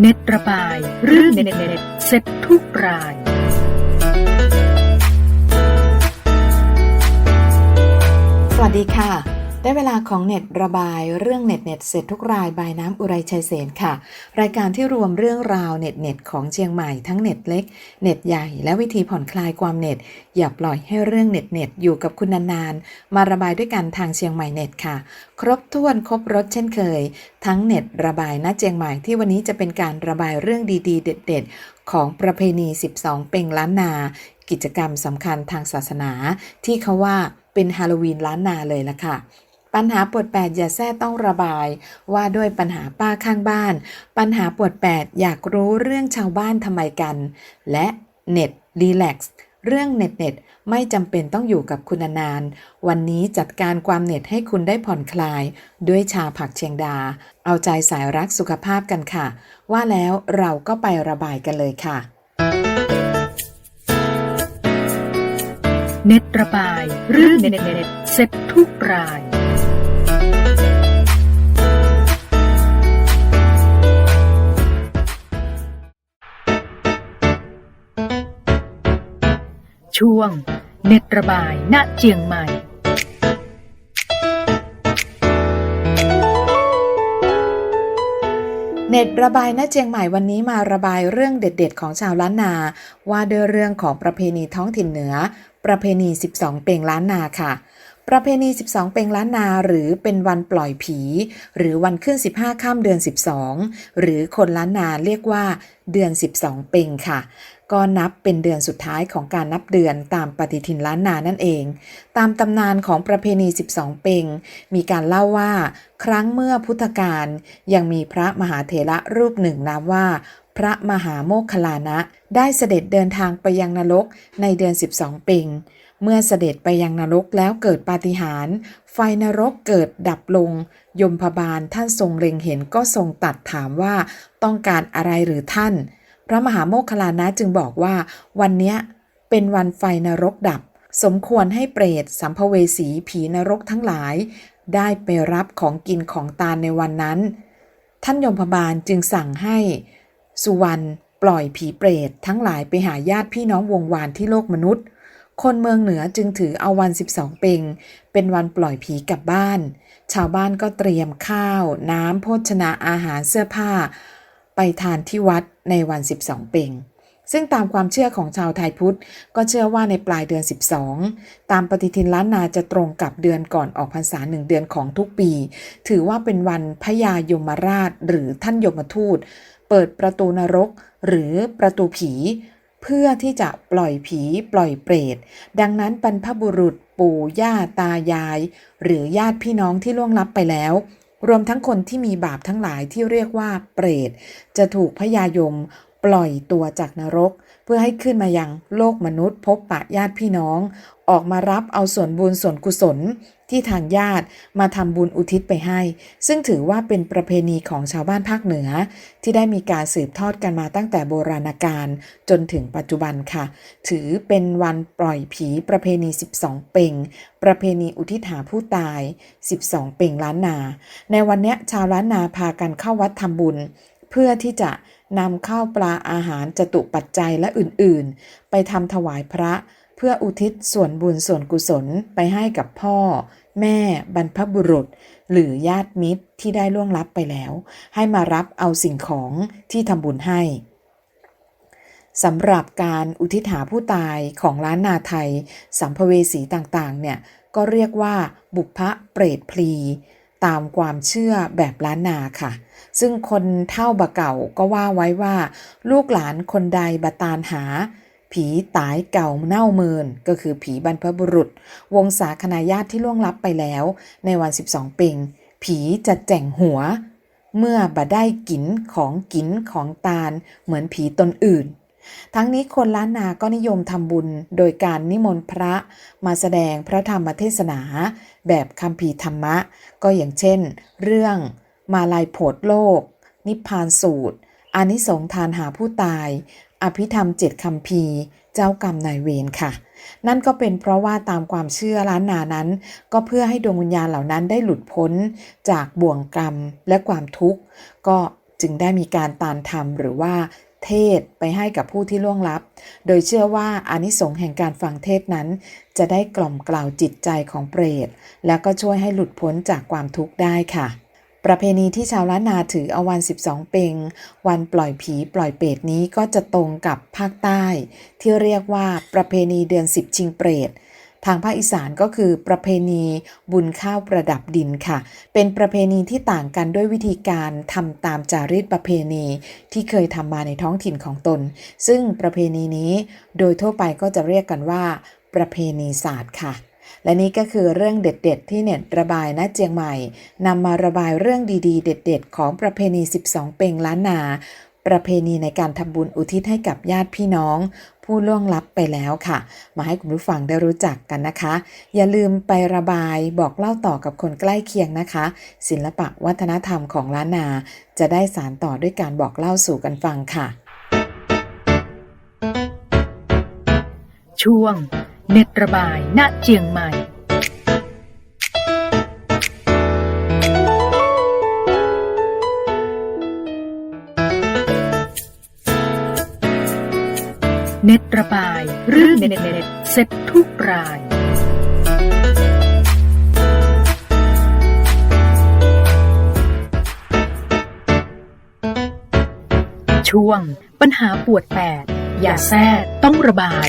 เน็ตระบาย เรื่องเน็ตเน็ตเสร็จทุกราย สวัสดีค่ะ ได้เวลาของเน็ตระบายเรื่องเน็ตเน็ตเสร็จทุกรายบายน้ำอุไรชัยเสนค่ะ รายการที่รวมเรื่องราวเน็ตเน็ตของเชียงใหม่ทั้งเน็ตเล็ก เน็ตใหญ่และวิธีผ่อนคลายความเน็ต อย่าปล่อยให้เรื่องเน็ตเน็ตอยู่กับคุณนานๆ มาระบายด้วยกันทางเชียงใหม่เน็ตค่ะ ครบถ้วนครบรถเช่นเคย ทั้งเน็ตระบายณเชียงใหม่ที่วันนี้จะเป็นการระบายเรื่องดีๆ เด็ด ๆ ของประเพณี 12 เป่งล้านนา กิจกรรมสำคัญทางศาสนา ที่เขาว่าเป็นฮาโลวีนล้านนาเลยละค่ะ ปัญหาปวดแปดอย่าแท้ต้องระบาย ว่าด้วยปัญหาป้าข้างบ้าน ปัญหาปวดแปดอยากรู้เรื่องชาวบ้านทำไมกัน และเน็ตรีแลกซ์เรื่องเน็ตเน็ตไม่จำเป็นต้องอยู่กับคุณนาน วันนี้จัดการความเน็ตให้คุณได้ผ่อนคลาย ด้วยชาผักเชียงดา เอาใจสายรักสุขภาพกันค่ะ ว่าแล้วเราก็ไประบายกันเลยค่ะ เน็ตระบาย เรื่องเน็ตเน็ตเสร็จทุกราย ช่วง เน็ตระบายณเจียงใหม่ เน็ตระบายณเจียงใหม่วันนี้มาระบายเรื่องเด็ด ๆ ของชาวล้านนา ว่าด้วยเรื่องของประเพณีท้องถิ่นเหนือ ประเพณี 12 เปงล้านนาค่ะประเพณี 12 เปงล้านนา หรือเป็นวันปล่อยผี หรือวันขึ้น 15 ข้ามเดือน 12 หรือคนล้านนาเรียกว่าเดือน 12 เปงค่ะ ก็นับเป็นเดือนสุดท้ายของการนับเดือนตามปฏิทินล้านนานั่นเอง ตามตำนานของประเพณี 12 เปงมีการเล่าว่า ครั้งเมื่อพุทธกาลยังมีพระมหาเถระรูปหนึ่งนามว่า พระมหาโมคคลานะ ได้เสด็จเดินทางไปยังนรกในเดือน 12 เปงเมื่อเสด็จไปยังนรกแล้วเกิดปาฏิหาริย์ไฟนรกเกิดดับลง ยมพบาลท่านทรงเล็งเห็นก็ทรงตัดถามว่าต้องการอะไรหรือท่าน พระมหาโมคคลานะจึงบอกว่า วันเนี้ยเป็นวันไฟนรกดับ สมควรให้เปรตสัมภเวสีผีนรกทั้งหลาย ได้ไปรับของกินของตาในวันนั้น ท่านยมพบาลจึงสั่งให้ สุวรรณปล่อยผีเปรตทั้งหลายไปหาญาติพี่น้องวงวานที่โลกมนุษย์ คนเมืองเหนือจึงถือเอาวัน 12 เปงเป็นวันปล่อยผีกลับบ้าน ชาวบ้านก็เตรียมข้าว น้ำโภชนาอาหารเสื้อผ้า ไปทานที่วัดในวัน 12 เปงซึ่งตามความเชื่อของชาวไทยพุทธ ก็เชื่อว่าในปลายเดือน 12 ตามปฏิทินล้านนาจะตรงกับเดือนก่อนออกพรรษาหนึ่งเดือนของทุกปี ถือว่าเป็นวันพญายมราชหรือท่านยมทูต เปิดประตูนรกหรือประตูผีเพื่อที่จะปล่อยผีปล่อยเปรต ดังนั้นบรรพบุรุษปู่ย่าตายาย หรือญาติพี่น้องที่ล่วงลับไปแล้ว รวมทั้งคนที่มีบาปทั้งหลายที่เรียกว่าเปรต จะถูกพญายมปล่อยตัวจากนรก เพื่อให้ขึ้นมายังโลกมนุษย์ พบปะญาติพี่น้อง ออกมารับเอาส่วนบุญส่วนกุศล ที่ทางญาติมาทำบุญอุทิศไปให้ ซึ่งถือว่าเป็นประเพณีของชาวบ้านภาคเหนือ ที่ได้มีการสืบทอดกันมาตั้งแต่โบราณกาลจนถึงปัจจุบันค่ะ ถือเป็นวันปล่อยผีประเพณี 12 เป่ง ประเพณีอุทิศหาผู้ตาย 12 เป่งล้านนา ในวันเนี้ยชาวล้านนาพากันเข้าวัดทำบุญ เพื่อที่จะนำข้าวปลาอาหารจตุปัจจัยและอื่นๆ ไปทำถวายพระ เพื่ออุทิศส่วนบุญส่วนกุศลไปให้กับพ่อ แม่บรรพบุรุษ หรือญาติมิตรที่ได้ล่วงลับไปแล้ว ให้มารับเอาสิ่งของที่ทำบุญให้สำหรับการอุทิศหาผู้ตายของล้านนาไทย สัมภเวสีต่างๆ เนี่ย ก็เรียกว่าบุพเปรตพลี ตามความเชื่อแบบล้านนาค่ะ ซึ่งคนเท่าบะเก่าก็ว่าไว้ว่า ลูกหลานคนใดบะตานหา ผีตายเก่าเน่าเมิน ก็คือผีบรรพบุรุษ วงศาคณาญาติที่ล่วงลับไปแล้ว ในวัน 12เป่งผีจะแจ่งหัว เมื่อบะได้กินของกินของตาล เหมือนผีตนอื่น ทั้งนี้คนล้านนาก็นิยมทำบุญโดยการนิมนต์พระมาแสดงพระธรรมเทศนา แบบคำพีธรรมะ ก็อย่างเช่น เรื่องมาลายโพดโลก นิพพานสูตรอานิสงทานหาผู้ตาย อภิธรรมเจ็ดคำพีเจ้ากรรมนายเวรค่ะ นั่นก็เป็นเพราะว่าตามความเชื่อล้านนานั้น ก็เพื่อให้ดวงวิญญาณเหล่านั้นได้หลุดพ้นจากบ่วงกรรมและความทุกข์ ก็จึงได้มีการตานธรรมหรือว่าเทศไปให้กับผู้ที่ล่วงลับ โดยเชื่อว่าอานิสงส์แห่งการฟังเทศนั้น จะได้กล่อมกล่าวจิตใจของเปรต แล้วก็ช่วยให้หลุดพ้นจากความทุกข์ได้ค่ะ ประเพณีที่ชาวล้านนาถือเอาวัน 12 เปงวันปล่อยผีปล่อยเปรตนี้ก็จะตรงกับภาคใต้ ที่เรียกว่าประเพณีเดือน 10 ชิงเปรตทางภาคอีสานก็คือประเพณีบุญข้าวประดับดินค่ะ เป็นประเพณีที่ต่างกันด้วยวิธีการทำตามจารีตประเพณีที่เคยทำมาในท้องถิ่นของตน ซึ่งประเพณีนี้โดยทั่วไปก็จะเรียกกันว่า ประเพณีศาสตร์ค่ะ และนี่ก็คือเรื่องเด็ด ๆ ที่เน็ตระบายณเจียงใหม่นำมาระบายเรื่องดีๆ เด็ด ๆ ของประเพณี 12 เปงล้านนา ประเพณีในการทำบุญอุทิศให้กับญาติพี่น้อง ผู้ล่วงลับไปแล้วค่ะ มาให้คุณผู้ฟังได้รู้จักกันนะคะ อย่าลืมไประบายบอกเล่าต่อกับคนใกล้เคียงนะคะ ศิลปะวัฒนธรรมของล้านนา จะได้สารต่อด้วยการบอกเล่าสู่กันฟังค่ะ ช่วง เน็ตระบาย ณ เจียงใหม่ เน็ตระบายเรื่องเน็ตเน็ตเสร็จทุกรายช่วง ปัญหาปวดแปด อย่าแทรกต้องระบาย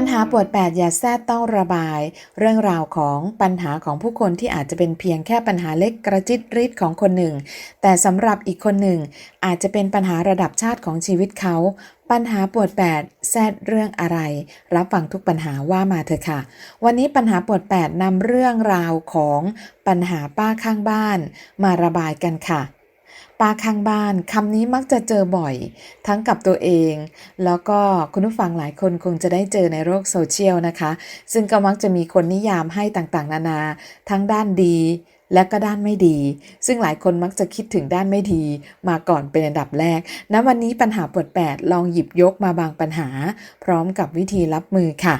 ปัญหาปวดแปดอย่าแทรกต้องระบาย เรื่องราวของปัญหาของผู้คนที่อาจจะเป็นเพียงแค่ปัญหาเล็กกระจิตริดของคนหนึ่ง แต่สำหรับอีกคนหนึ่ง อาจจะเป็นปัญหาระดับชาติของชีวิตเขา ปัญหาปวดแปดแทรกเรื่องอะไร รับฟังทุกปัญหาว่ามาเถอะค่ะ วันนี้ปัญหาปวดแปดนำเรื่องราวของปัญหาป้าข้างบ้าน มาระบายกันค่ะ ป้าข้างบ้านคำนี้มักจะเจอบ่อย ทั้งกับตัวเอง แล้วก็คุณผู้ฟังหลายคนคงจะได้เจอในโลกโซเชียลนะคะ ซึ่งก็มักจะมีคนนิยามให้ต่างๆ นานา ทั้งด้านดีและก็ด้านไม่ดี ซึ่งหลายคนมักจะคิดถึงด้านไม่ดี มาก่อนเป็นอันดับแรกณวันนี้ปัญหาปวดแปดลองหยิบยกมาบางปัญหา พร้อมกับวิธีรับมือค่ะ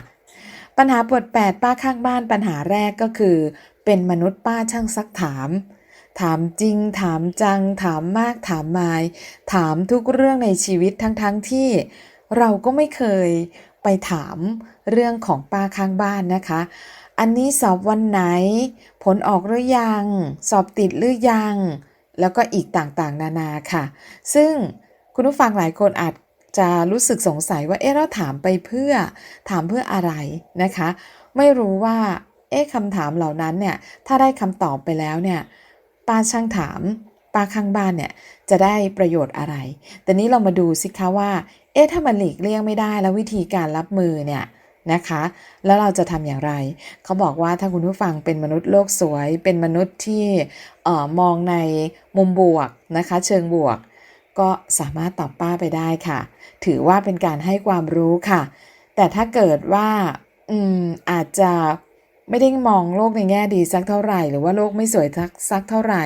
ปัญหาปวดแปดป้าข้างบ้านปัญหาแรกก็คือ เป็นมนุษย์ป้าช่างซักถาม ถามจริง ถามจัง ถามมาก ถามมาย ถามทุกเรื่องในชีวิตทั้งๆทที่เราก็ไม่เคยไปถามเรื่องของป้าข้างบ้านนะคะ อันนี้สอบวันไหน ผลออกหรือยัง สอบติดหรือยัง แล้วก็อีกต่างๆ นานาค่ะ ซึ่งคุณผู้ฟังหลายคนอาจจะรู้สึกสงสัยว่า เอ๊ะ เราถามไปเพื่อ ถามเพื่ออะไรนะคะ ไม่รู้ว่า เอ๊ะคำถามเหล่านั้นเนี่ย ถ้าได้คำตอบไปแล้วเนี่ย ป้าช่างถาม ป้าข้างบ้านเนี่ยจะได้ประโยชน์อะไร แต่นี้เรามาดูสิคะว่า เอ๊ะถ้ามันหลีกเลี่ยงไม่ได้แล้ววิธีการรับมือเนี่ยนะคะ แล้วเราจะทำอย่างไร เขาบอกว่าถ้าคุณผู้ฟังเป็นมนุษย์โลกสวย เป็นมนุษย์ที่ออมองในมุมบวกนะคะ เชิงบวก ก็สามารถตอบป้าไปได้ค่ะ ถือว่าเป็นการให้ความรู้ค่ะ แต่ถ้าเกิดว่าอืมอาจจะ ไม่ได้มองโลกในแง่ดีสักเท่าไหร่ หรือว่าโลกไม่สวยสักเท่าไหร่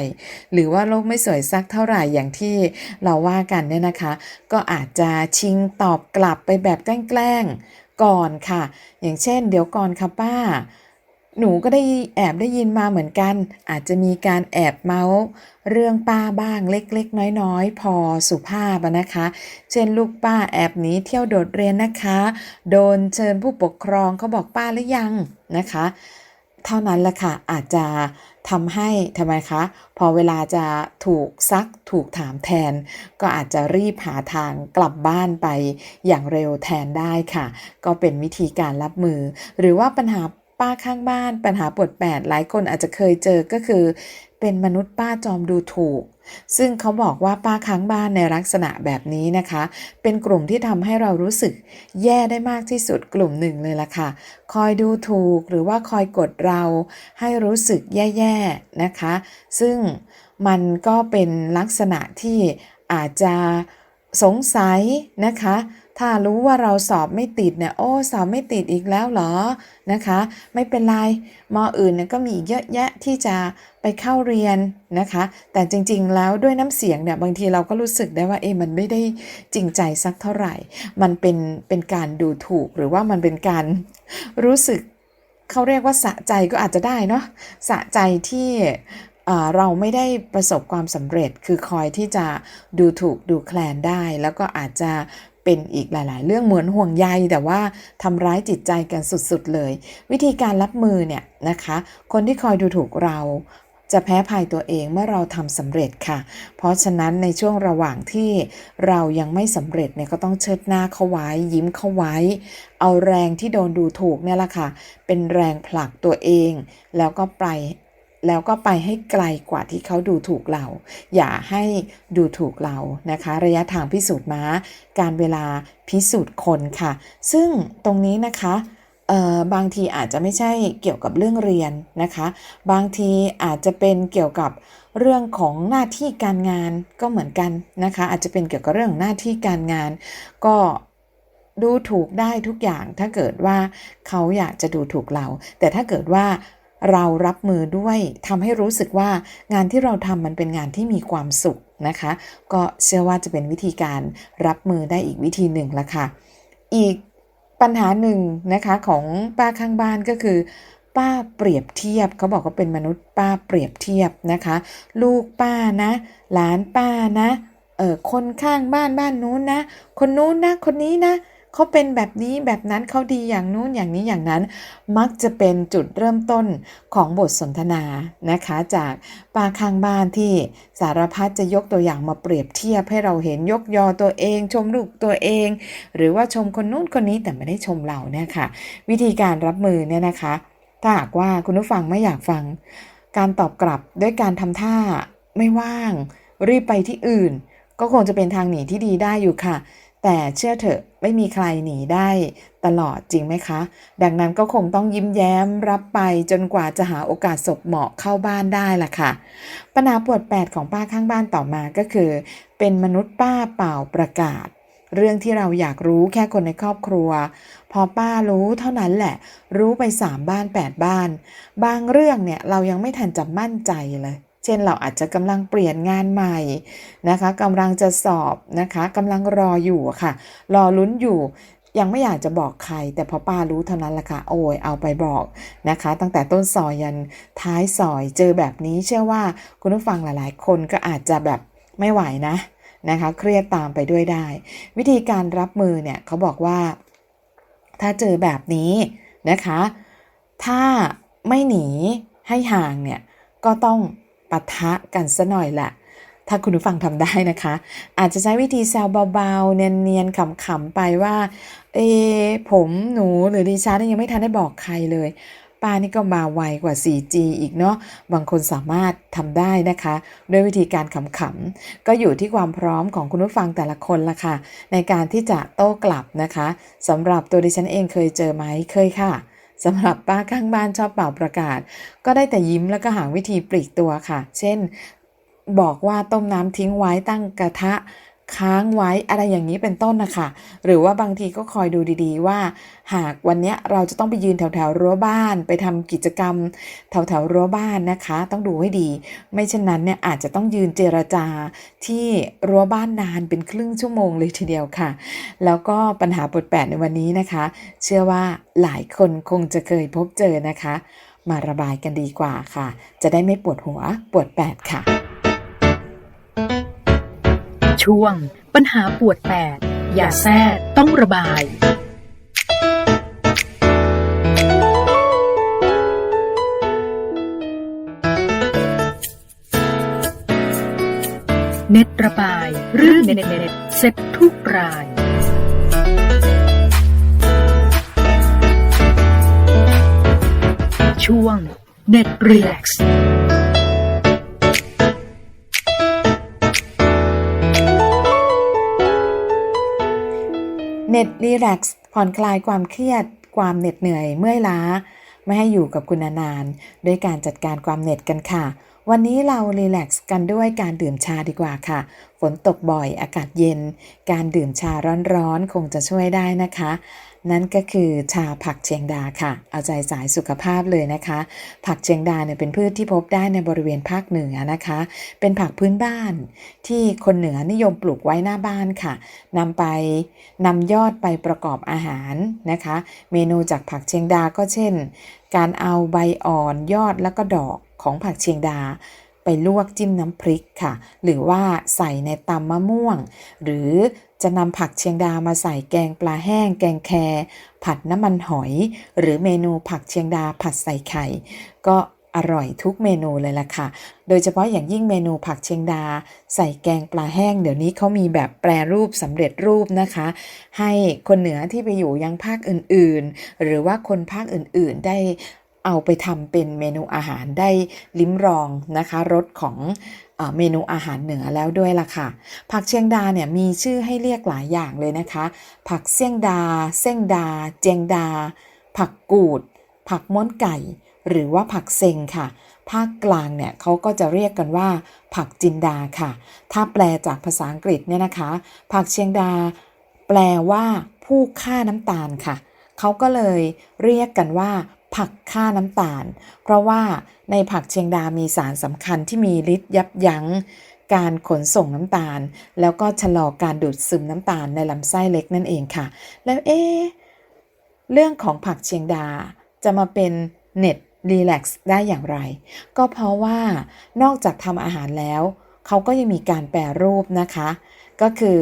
หรือว่าโลกไม่สวยสักเท่าไหร่อย่างที่เราว่ากันเนี่ยนะคะ ก็อาจจะชิงตอบกลับไปแบบแกล้งๆก่อนค่ะ อย่างเช่น เดี๋ยวก่อนค่ะป้า หนูก็ได้แอบได้ยินมาเหมือนกัน อาจจะมีการแอบเมาส์เรื่องป้าบ้างเล็กๆ น้อยๆ พอสุภาพนะคะ เช่นลูกป้าแอบหนีเที่ยวโดดเรียนนะคะ โดนเชิญผู้ปกครองเขาบอกป้าหรือยังนะคะ เท่านั้นแหละค่ะอาจจะทำให้ทำไมคะ พอเวลาจะถูกซักถูกถามแทน ก็อาจจะรีบหาทางกลับบ้านไปอย่างเร็วแทนได้ค่ะ ก็เป็นวิธีการรับมือ หรือว่าปัญหา ป้าข้างบ้าน ปัญหาปวดแปดหลายคนอาจจะเคยเจอก็คือ เป็นมนุษย์ป้าจอมดูถูก ซึ่งเขาบอกว่าป้าค้างบ้านในลักษณะแบบนี้นะคะ เป็นกลุ่มที่ทำให้เรารู้สึกแย่ได้มากที่สุดกลุ่มหนึ่งเลยล่ะค่ะ คอยดูถูกหรือว่าคอยกดเราให้รู้สึกแย่ๆนะคะ ซึ่งมันก็เป็นลักษณะที่อาจจะสงสัยนะคะ ถ้ารู้ว่าเราสอบไม่ติดเนี่ย โอ้ สอบไม่ติดอีกแล้วเหรอ นะคะ ไม่เป็นไร มออื่นเนี่ยก็มีอีกเยอะแยะที่จะไปเข้าเรียนนะคะ แต่จริงๆ แล้วด้วยน้ำเสียงเนี่ย บางทีเราก็รู้สึกได้ว่า เอ๊มันไม่ได้จริงใจสักเท่าไหร่ มันเป็น เป็นการดูถูก หรือว่ามันเป็นการรู้สึก เขาเรียกว่าสะใจก็อาจจะได้เนาะ สะใจที่เอ่อเราไม่ได้ประสบความสำเร็จคือคอยที่จะดูถูกดูแคลนได้ แล้วก็อาจจะ เป็นอีกหลาย ๆ เรื่องเหมือนห่วงใยแต่ว่าทำร้ายจิตใจกันสุด ๆ เลย วิธีการรับมือเนี่ยนะคะ คนที่คอยดูถูกเราจะแพ้ภัยตัวเองเมื่อเราทำสำเร็จค่ะ เพราะฉะนั้นในช่วงระหว่างที่เรายังไม่สำเร็จเนี่ยก็ต้องเชิดหน้าเข้าไว้ ยิ้มเข้าไว้ เอาแรงที่โดนดูถูกเนี่ยแหละค่ะ เป็นแรงผลักตัวเอง แล้วก็ไป แล้วก็ไปให้ไกลกว่าที่เขาดูถูกเรา อย่าให้ดูถูกเรานะคะ ระยะทางพิสูจน์ม้า การเวลาพิสูจน์คนค่ะ ซึ่งตรงนี้นะคะบางทีอาจจะไม่ใช่เกี่ยวกับเรื่องเรียนนะคะ บางทีอาจจะเป็นเกี่ยวกับเรื่องของหน้าที่การงานก็เหมือนกันนะคะ อาจจะเป็นเกี่ยวกับเรื่องของหน้าที่การงาน ก็ดูถูกได้ทุกอย่างถ้าเกิดว่าเขาอยากจะดูถูกเรา แต่ถ้าเกิดว่า เรารับมือด้วยทำให้รู้สึกว่างานที่เราทำมันเป็นงานที่มีความสุขนะคะ ก็เชื่อว่าจะเป็นวิธีการรับมือได้อีกวิธีหนึ่งละค่ะ อีกปัญหาหนึ่งนะคะของป้าข้างบ้านก็คือ ป้าเปรียบเทียบเขาบอกว่าเป็นมนุษย์ป้าเปรียบเทียบนะคะ ลูกป้านะ หลานป้านะเออคนข้างบ้านบ้านนู้นนะ คนนู้นนะ คนนี้นะ เขาเป็นแบบนี้แบบนั้นเขาดีอย่างนู้นอย่างนี้อย่างนั้น มักจะเป็นจุดเริ่มต้นของบทสนทนานะคะ จากปาข้างบ้านที่สารพัดจะยกตัวอย่างมาเปรียบเทียบให้เราเห็นยกยอตัวเอง ชมลูกตัวเอง หรือว่าชมคนนู้นคนนี้แต่ไม่ได้ชมเราเนี่ยค่ะ วิธีการรับมือเนี่ยนะคะ ถ้าหากว่าคุณผู้ฟังไม่อยากฟัง การตอบกลับด้วยการทำท่าไม่ว่าง รีบไปที่อื่น ก็คงจะเป็นทางหนีที่ดีได้อยู่ค่ะ แต่เชื่อเถอะไม่มีใครหนีได้ตลอดจริงไหมคะ ดังนั้นก็คงต้องยิ้มแย้มรับไปจนกว่าจะหาโอกาสศพเหมาะเข้าบ้านได้ล่ะค่ะ ปัญหาปวดแปดของป้าข้างบ้านต่อมาก็คือ เป็นมนุษย์ป้าเป่าประกาศ เรื่องที่เราอยากรู้แค่คนในครอบครัว พอป้ารู้เท่านั้นแหละ รู้ไปสามบ้านแปดบ้าน บางเรื่องเนี่ยเรายังไม่ทันจะมั่นใจเลย เช่นเราอาจจะกำลังเปลี่ยนงานใหม่นะคะกำลังจะสอบนะคะกำลังรออยู่ค่ะ รอลุ้นอยู่ยังไม่อยากจะบอกใคร แต่พอป้ารู้เท่านั้นแหละค่ะ โอ้ยเอาไปบอกนะคะ ตั้งแต่ต้นซอยยันท้ายซอยเจอแบบนี้เชื่อว่าคุณผู้ฟังหลายๆ คนก็อาจจะแบบไม่ไหวนะนะคะ เครียดตามไปด้วยได้ วิธีการรับมือเนี่ยเขาบอกว่า ถ้าเจอแบบนี้นะคะ ถ้าไม่หนีให้ห่างเนี่ยก็ต้อง ปะทะกันซะหน่อยแหละถ้าคุณผู้ฟังทำได้นะคะ อาจจะใช้วิธีแซวเบาๆ เนียนๆขำๆไปว่า เอะผมหนูหรือดิฉันยังไม่ทันได้บอกใครเลย ป้านี่ก็มาไวกว่า 4G อีกเนาะบางคนสามารถทำได้นะคะ ด้วยวิธีการขำๆ ก็อยู่ที่ความพร้อมของคุณผู้ฟังแต่ละคนละค่ะ ในการที่จะโต้กลับนะคะสำหรับตัวดิฉันเองเคยเจอไหมเคยค่ะ สำหรับป้าข้างบ้านชอบเป่าประกาศ ก็ได้แต่ยิ้มแล้วก็หาวิธีปลีกตัวค่ะ เช่น บอกว่าต้มน้ำทิ้งไว้ตั้งกระทะ ค้างไว้อะไรอย่างนี้เป็นต้นนะคะ หรือว่าบางทีก็คอยดูดีๆ ว่า หากวันนี้เราจะต้องไปยืนแถวๆรั้วบ้าน ไปทำกิจกรรม แถวๆรั้วบ้านนะคะ ต้องดูให้ดี ไม่เช่นนั้นเนี่ยอาจจะต้องยืนเจรจาที่รั้วบ้านนานเป็นครึ่งชั่วโมงเลยทีเดียวค่ะ แล้วก็ปัญหาปวดแปดในวันนี้นะคะ เชื่อว่าหลายคนคงจะเคยพบเจอนะคะ มาระบายกันดีกว่าค่ะ จะได้ไม่ปวดหัวปวดแปดค่ะ ช่วง ปัญหาปวดแปดอย่าแท้ต้องระบาย เน็ตระบายเรื่องเน็ตเน็ตเซ็ตทุกรายช่วงเ Net Relax 7รีแลกซ์ผ่อนคลายความเครียด ความเหน็ดเหนื่อยเมื่อยล้า ไม่ให้อยู่กับคุณนานๆด้วยการจัดการความเหน็ดกันค่ะ วันนี้เรารีแลกซ์กันด้วยการดื่มชาดีกว่าค่ะ ฝนตกบ่อยอากาศเย็น การดื่มชาร้อนๆ คงจะช่วยได้นะคะ นั่นก็คือชาผักเชียงดาค่ะ เอาใจสายสุขภาพเลยนะคะ ผักเชียงดาเนี่ยเป็นพืชที่พบได้ในบริเวณภาคเหนือนะคะ เป็นผักพื้นบ้านที่คนเหนือนิยมปลูกไว้หน้าบ้านค่ะนำไปนำยอดไปประกอบอาหารนะคะ เมนูจากผักเชียงดาก็เช่น การเอาใบอ่อนยอดแล้วก็ดอกของผักเชียงดาไปลวกจิ้มน้ำพริกค่ะ หรือว่าใส่ในตำมะม่วง หรือ จะนำผักเชียงดามาใส่แกงปลาแห้ง แกงแครผัดน้ำมันหอย หรือเมนูผักเชียงดาผัดใส่ไข่ ก็อร่อยทุกเมนูเลยล่ะค่ะ โดยเฉพาะอย่างยิ่งเมนูผักเชียงดา ใส่แกงปลาแห้ง เดี๋ยวนี้เขามีแบบแปรรูปสำเร็จรูปนะคะ ให้คนเหนือที่ไปอยู่ยังภาคอื่นๆ หรือว่าคนภาคอื่นๆได้ เอาไปทำเป็นเมนูอาหารได้ลิ้มรองนะคะรสของเมนูอาหารเหนือแล้วด้วยล่ะค่ะ ผักเชียงดาเนี่ยมีชื่อให้เรียกหลายอย่างเลยนะคะ ผักเสี่ยงดา เส้งดา เจียงดา ผักกูด ผักม้วนไก่ หรือว่าผักเซงค่ะ ภาคกลางเนี่ยเขาก็จะเรียกกันว่า ผักจินดาค่ะ ถ้าแปลจากภาษาอังกฤษเนี่ยนะคะ ผักเชียงดา แปลว่าผู้ฆ่าน้ำตาลค่ะ เขาก็เลยเรียกกันว่า ผักฆ่าน้ำตาล เพราะว่าในผักเชียงดามีสารสำคัญที่มีฤทธิ์ยับยั้งการขนส่งน้ำตาล แล้วก็ชะลอการดูดซึมน้ำตาลในลำไส้เล็กนั่นเองค่ะ แล้วเอ๊เรื่องของผักเชียงดาจะมาเป็นเน็ตรีแลกซ์ได้อย่างไร ก็เพราะว่านอกจากทำอาหารแล้ว เขาก็ยังมีการแปรรูปนะคะ ก็คือ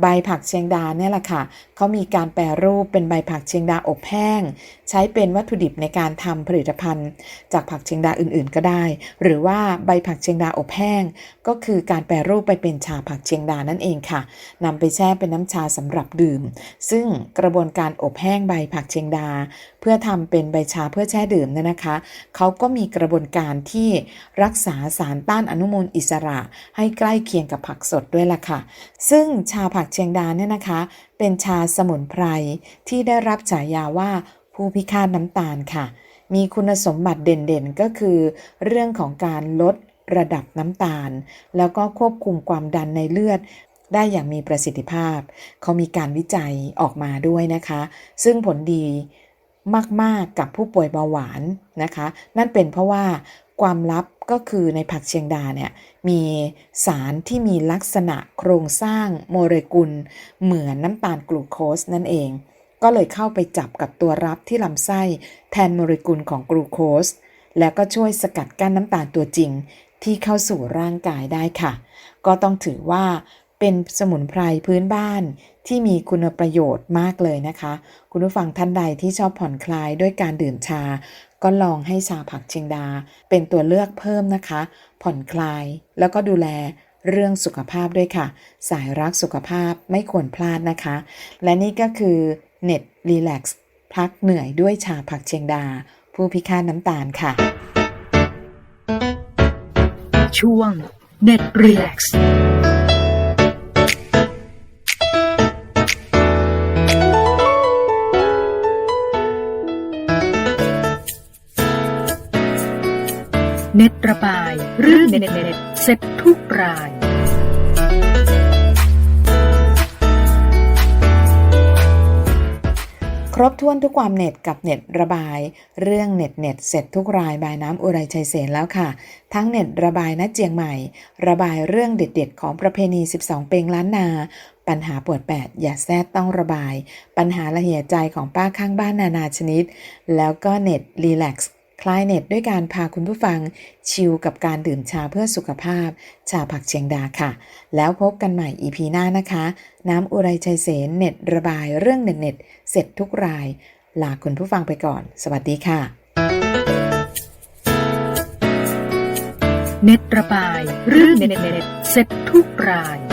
ใบผักเชียงดาเนี่ยแหละค่ะ เขามีการแปรรูปเป็นใบผักเชียงดาอบแห้ง ใช้เป็นวัตถุดิบในการทำผลิตภัณฑ์ จากผักเชียงดาอื่นๆ ก็ได้ หรือว่าใบผักเชียงดาอบแห้ง ก็คือการแปรรูปไปเป็นชาผักเชียงดานั่นเองค่ะนำไปแช่เป็นน้ำชาสำหรับดื่ม ซึ่งกระบวนการอบแห้งใบผักเชียงดา เพื่อทำเป็นใบชาเพื่อแช่ดื่มเนี่ยนะคะ เขาก็มีกระบวนการที่รักษาสารต้านอนุมูลอิสระ ให้ใกล้เคียงกับผักสดด้วยล่ะค่ะ ซึ่งชาผักเชียงดาเนี่ยนะคะ เป็นชาสมุนไพรที่ได้รับฉายาว่าผู้พิฆาตน้ำตาลค่ะ มีคุณสมบัติเด่นๆก็คือ เรื่องของการลดระดับน้ำตาล แล้วก็ควบคุมความดันในเลือดได้อย่างมีประสิทธิภาพ เขามีการวิจัยออกมาด้วยนะคะ ซึ่งผลดีมากๆกับผู้ป่วยเบาหวานนะคะ นั่นเป็นเพราะว่า ความลับก็คือในผักเชียงดาเนี่ยมีสารที่มีลักษณะโครงสร้างโมเลกุล เหมือนน้ำตาลกลูโคสนั่นเอง ก็เลยเข้าไปจับกับตัวรับที่ลำไส้แทนโมเลกุลของกลูโคส แล้วก็ช่วยสกัดกั้นน้ำตาลตัวจริงที่เข้าสู่ร่างกายได้ค่ะ ก็ต้องถือว่าเป็นสมุนไพรพื้นบ้านที่มีคุณประโยชน์มากเลยนะคะ คุณผู้ฟังท่านใดที่ชอบผ่อนคลายด้วยการดื่มชา ก็ลองให้ชาผักเชียงดาเป็นตัวเลือกเพิ่มนะคะ ผ่อนคลายแล้วก็ดูแลเรื่องสุขภาพด้วยค่ะ สายรักสุขภาพไม่ควรพลาดนะคะ และนี่ก็คือเน็ตรีแลกซ์พักเหนื่อยด้วยชาผักเชียงดา ผู้พิฆาตน้ำตาลค่ะ ช่วง Net Relax เน็ตระบาย เรื่องเน็ตเน็ตเสร็จทุกราย ครบถ้วนทุกความเน็ตกับเน็ตระบาย เรื่องเน็ตเน็ตเสร็จทุกรายบายน้ำอุไรชัยเสนแล้วค่ะ ทั้งเน็ตระบายณเจียงใหม่ ระบายเรื่องเด็ด ๆ ของประเพณี 12 เปงล้านนาปัญหาปวดแปดอย่าแซดต้องระบาย ปัญหาละเหี่ยใจของป้าข้างบ้านนานาชนิด แล้วก็เน็ตรีแลกซ์ คลายเน็ตด้วยการพาคุณผู้ฟังชิลกับการดื่มชาเพื่อสุขภาพ ชาผักเชียงดาค่ะ แล้วพบกันใหม่ EP หน้านะคะ น้ำอุไรชัยเสนเน็ตระบายเรื่องเน็ตเน็ตเสร็จทุกราย ลาคุณผู้ฟังไปก่อน สวัสดีค่ะ เน็ตระบายเรื่องเน็ตเน็ตเสร็จทุกราย